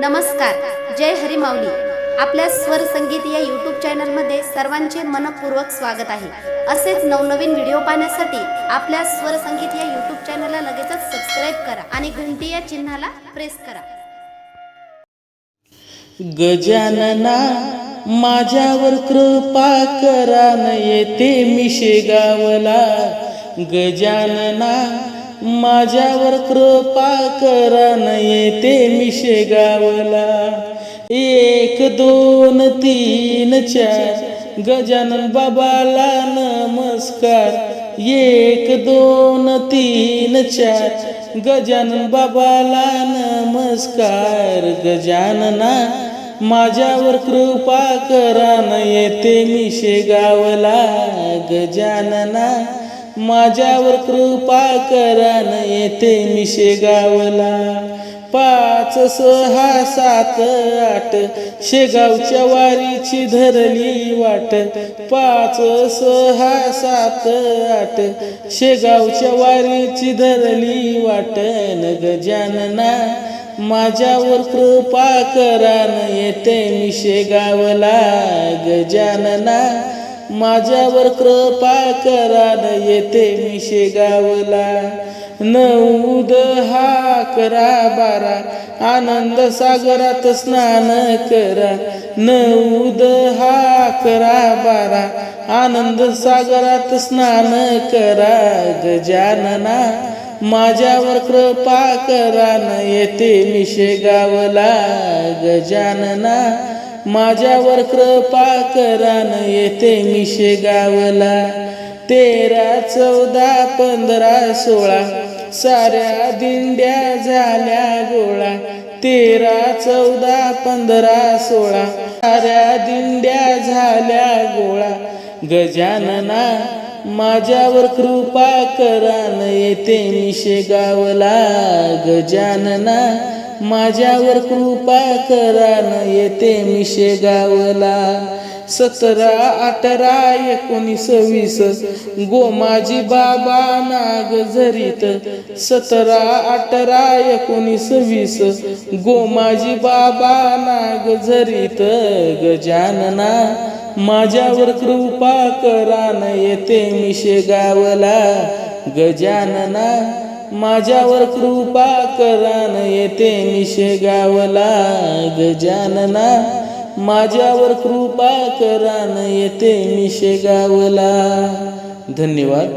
नमस्कार जय हरी आपल्या स्वर संगीत या यूट्यूब चॅनलमध्ये सर्वांचे मनपूर्वक स्वागत आहे. असेच नवनवीन व्हिडिओ पाहण्यासाठी आपल्या स्वर संगीत या यूट्यूब चॅनलला लगेचच सबस्क्राईब करा आणि घंटी या चिन्हाला प्रेस करा. गजानना माझ्यावर कृपा करा न येते मी शेगावला गजानना माझ्यावर कृपा करा न येते मी शेगावला एक दोन तीन चार. गजानन बाबाला नमस्कार. एक दोन तीन चार. गजानन बाबाला नमस्कार. गजानना माझ्यावर कृपा करा न येते मी शेगावला गजानना माझ्यावर कृपा करा न येते मी शेगावला पाच सहा सात आठ शेगावच्या वारीची धरली वाट. पाच सहा सात आठ शेगावच्या वारीची धरली वाट. न गजानना माझ्यावर कृपा करा न येते मी शेगावला गजानना माझ्यावर कृपा करा न येते मी शेगावला नऊ हा करा बारा. आनंद सागरात स्नान करा. नऊ हा करा बारा. आनंद सागरात स्नान करा. गजानना माझ्यावर कृपा करा न येते मी शेगावला गजानना माझ्यावर कृपा करान येते मिशे गावला. तेरा चौदा पंधरा सोळा साऱ्या दिंड्या झाल्या गोळा. तेरा चौदा पंधरा सोळा साऱ्या दिंड्या झाल्या गोळा. गजानना माझ्यावर कृपा करान येते मिशे गावला. गजानना माझ्यावर कृपा करा न येते मी शेगावला सतरा अठरा एकोणीस वीस गोमाजी बाबा नाग झरीत. सतरा अठरा एकोणीस वीस गोमाजी बाबा नाग झरीत. गजानना माझ्यावर कृपा करा न येते मी शेगावला गजानना माझ्यावर कृपा करान येते निशे गावला गजानना माझ्यावर कृपा करान येते निशे गावला धन्यवाद.